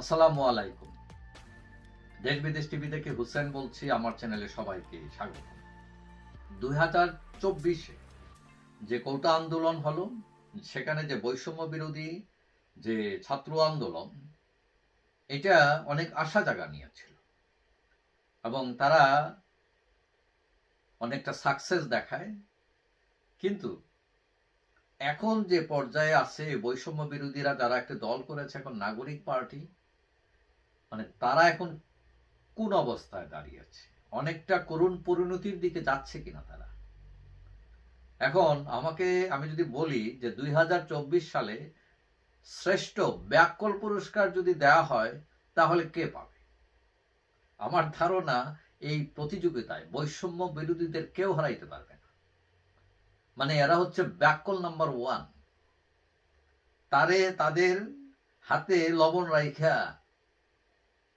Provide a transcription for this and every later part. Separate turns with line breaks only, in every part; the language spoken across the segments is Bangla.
আসসালামু আলাইকুম। দেশ বিদেশ টিভি থেকে হুসেন বলছি, আমার চ্যানেলে সবাইকে স্বাগত। দুই হাজার চব্বিশে যে কৌটা আন্দোলন হলো, সেখানে যে বৈষম্য বিরোধী যে ছাত্র আন্দোলন, এটা অনেক আশা জাগা নিয়েছিল এবং তারা অনেকটা সাকসেস দেখায়। কিন্তু এখন যে পর্যায়ে আছে, বৈষম্য বিরোধীরা, যারা একটা দল করেছে, এখন নাগরিক পার্টি মানে তারা এখন কোন অবস্থায় দাঁড়িয়েছে অনেকটা করুণ পরিণতির দিকে যাচ্ছে কিনা তারা? এখন আমাকে, আমি যদি বলি যে দুই সালে শ্রেষ্ঠ ব্যাকল পুরস্কার যদি দেওয়া হয়, তাহলে কে পাবে? আমার ধারণা এই প্রতিযোগিতায় বৈষম্য বিরোধীদের কেউ হারাইতে পারবে না। মানে এরা হচ্ছে ব্যাকল নাম্বার ওয়ান। তারে তাদের হাতে লবণ রাইখা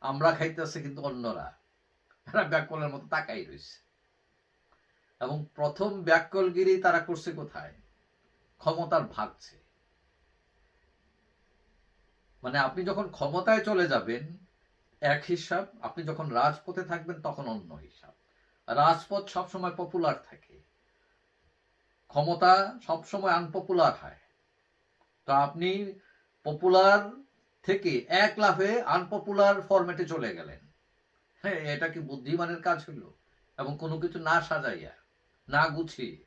আমরা খাইতেছে কিন্তু অন্যরা। এরা ব্যাকলের মতো তাকাই রয়েছে এবং প্রথম ব্যাকলগিরি তারা করছে কোথায়? ক্ষমতার ভাগছে। মানে আপনি যখন ক্ষমতায় চলে যাবেন, এক হিসাব, আপনি যখন রাজপথে থাকবেন, তখন অন্য হিসাব। রাজপথ সবসময় পপুলার থাকে। ক্ষমতা সবসময় আনপপুলার হয়। তো আপনি পপুলার থেকে এক লাফে আনপপুলার ফরম্যাটে চলে গেলেন। হ্যাঁ এটা কি বুদ্ধিমানের কাজ হইল এবং কোনো কিছু না সাজাইয়া, না গুছিয়ে।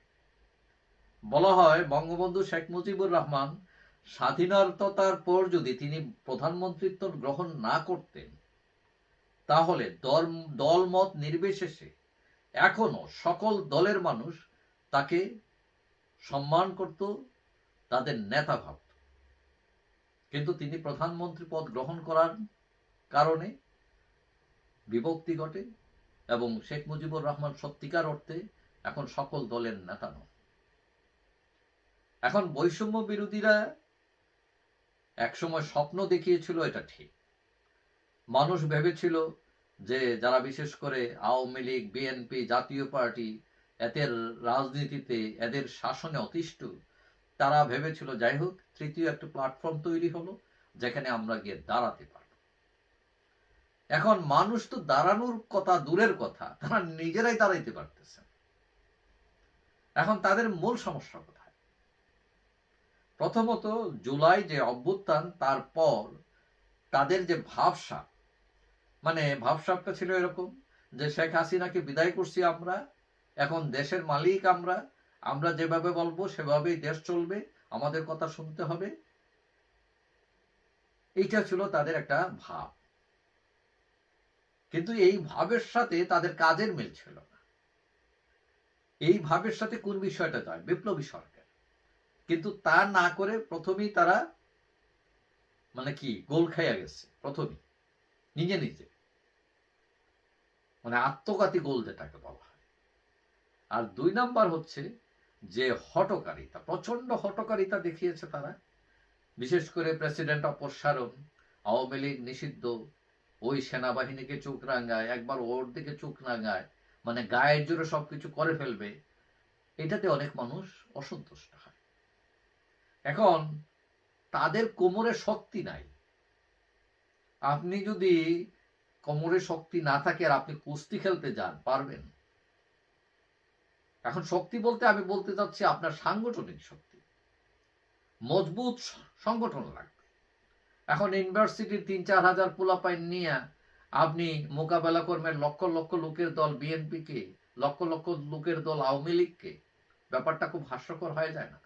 বলা হয়, বঙ্গবন্ধু শেখ মুজিবুর রহমান স্বাধীনতার পর যদি তিনি প্রধানমন্ত্রিত্ব গ্রহণ না করতেন, তাহলে দল, দলমত নির্বিশেষে এখনও সকল দলের মানুষ তাকে সম্মান করত, তাদের নেতা ভাবত। কিন্তু তিনি প্রধানমন্ত্রী পদ গ্রহণ করার কারণে বিভক্তি ঘটে এবং শেখ মুজিবুর রহমান সত্যিকার অর্থে এখন সকল দলের নেতা নন। এখন বৈষম্য বিরোধীরা একসময় স্বপ্ন দেখিয়েছিল এটা ঠিক। মানুষ ভেবেছিল যে যারা বিশেষ করে Awami League, BNP, Jatiya Party, এদের রাজনীতিতে, এদের শাসনে অতিষ্ঠ তারা ভেবেছিল, যাই হোক, তৃতীয় একটা প্ল্যাটফর্ম তৈরি হলো, যেখানে আমরা গিয়ে দাঁড়াতে পারব। এখন মানুষ তো দাঁড়ানোর কথা দূরের কথা, তারা নিজেরাই দাঁড়াইতে পারতেছে এখন তাদের মূল সমস্যা কোথায়? প্রথমত, জুলাই যে অভ্যুত্থান, তারপর তাদের যে ভাবসা মানে ভাবসাবটা ছিল এরকম যে, শেখ হাসিনাকে বিদায় করছি আমরা, এখন দেশের মালিক আমরা আমরা যেভাবে বলব, সেভাবেই দেশ চলবে, আমাদের কথা শুনতে হবে। এইটা ছিল তাদের একটা ভাব। কিন্তু এই ভাবের সাথে তাদের কাজের মিল ছিল না। এই ভাবের সাথে কোন বিষয়টা যায়? বিপ্লবী সরকার। কিন্তু তা না করে প্রথমেই তারা মানে কি, গোল খাইয়া গেছে, প্রথমেই। নিজে নিজে। মানে আত্মঘাতী গোল যেটাকে বলা হয়। আর দুই নাম্বার হচ্ছে যে হটকারিতা প্রচণ্ড হটকারিতা দেখিয়েছে তারা। বিশেষ করে প্রেসিডেন্ট অপসারণ আওয়ামী লীগ নিষিদ্ধ, ওই সেনাবাহিনীকে চোখ রাঙায়, একবার ওর দিকে চোখ রাঙায় মানে গায়ের জোরে সবকিছু করে ফেলবে, এটাতে অনেক মানুষ অসন্তুষ্ট হয়। এখন তাদের কোমরে শক্তি নাই। আপনি যদি কোমরে শক্তি না থাকে আর আপনি কুস্তি খেলতে যান, পারবেন? এখন শক্তি বলতে আমি বলতে চাচ্ছি আপনার সাংগঠনিক শক্তি। মজবুত সংগঠন লাগবে। এখন ইউনিভার্সিটির তিন চার হাজার পোলাপাইন নিয়ে আপনি মোকাবেলা করবেন লক্ষ লক্ষ লোকের দল বিএনপিকে, লক্ষ লক্ষ লোকের দল আওয়ামী লীগকে। ব্যাপারটা খুব হাস্যকর হয়ে যায় না?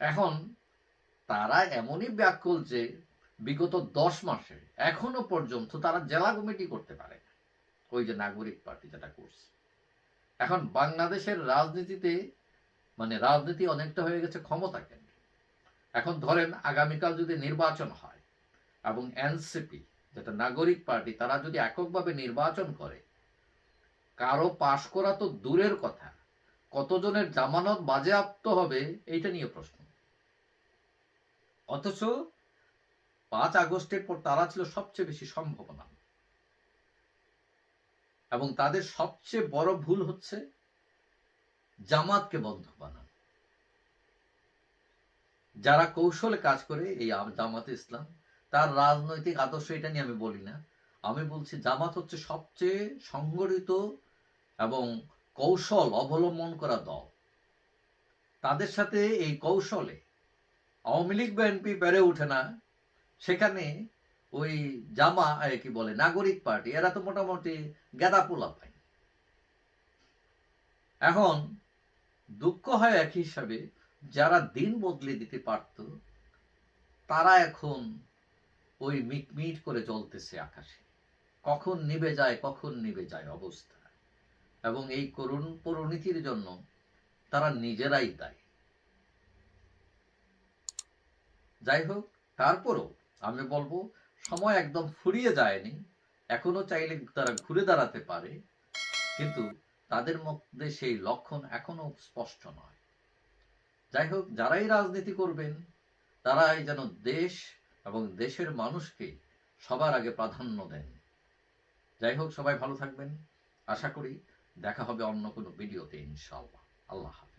এখন তারা এমনই ব্যাকুল যে বিগত দশ মাসে এখনও পর্যন্ত তারা জেলা কমিটি করতে পারে ওই যে নাগরিক পার্টি যেটা করছে। এখন বাংলাদেশের রাজনীতিতে মানে রাজনীতি অনেকটা হয়ে গেছে ক্ষমতা কেন্দ্র। এখন ধরেন আগামীকাল যদি নির্বাচন হয় এবং এনসিপি, যেটা নাগরিক পার্টি, তারা যদি এককভাবে নির্বাচন করে, কারও পাশ করা তো দূরের কথা, কতজনের জামানত বাজেয়াপ্ত হবে এইটা নিয়ে প্রশ্ন। অথচ পাঁচ আগস্টের পর তারা ছিল সবচেয়ে বেশি সম্ভাবনা। এবং তাদের সবচেয়ে বড় ভুল হচ্ছে জামাতকে বন্ধ বানানো। যারা কৌশলে কাজ করে এই জামাতে ইসলাম, তার রাজনৈতিক আদর্শ এটা নিয়ে আমি বলি না। আমি বলছি জামাত হচ্ছে সবচেয়ে সংগঠিত এবং কৌশল অবলম্বন করা দল। তাদের সাথে এই কৌশলে আওয়ামী লীগ বিএনপি পেরে ওঠে না। সেখানে ওই জামা কি বলে, নাগরিক পার্টি, এরা তো মোটামুটি গেদা পোলা পায়। এখন দুঃখ হয় এক হিসাবে যারা দিন বদলে দিতে পারত, তারা এখন ওই মিটমিট করে জ্বলতেছে আকাশে। কখন নিভে যায়, কখন নিভে যায় অবস্থা। এবং এই করুণ পরিণতির জন্য তারা নিজেরাই দায়ী। যাই হোক, তারপরও আমি বলব সময় একদম ফুরিয়ে যায়নি। এখনও চাইলে তারা ঘুরে দাঁড়াতে পারে, কিন্তু তাদের মধ্যে সেই লক্ষণ এখনও স্পষ্ট নয়। যাই হোক, যারাই রাজনীতি করবেন, তারাই যেন দেশ এবং দেশের মানুষকে সবার আগে প্রাধান্য দেন। যাই হোক, সবাই ভালো থাকবেন। আশা করি দেখা হবে অন্য কোনো ভিডিওতে ইনশাআল্লাহ। আল্লাহ হাফেজ।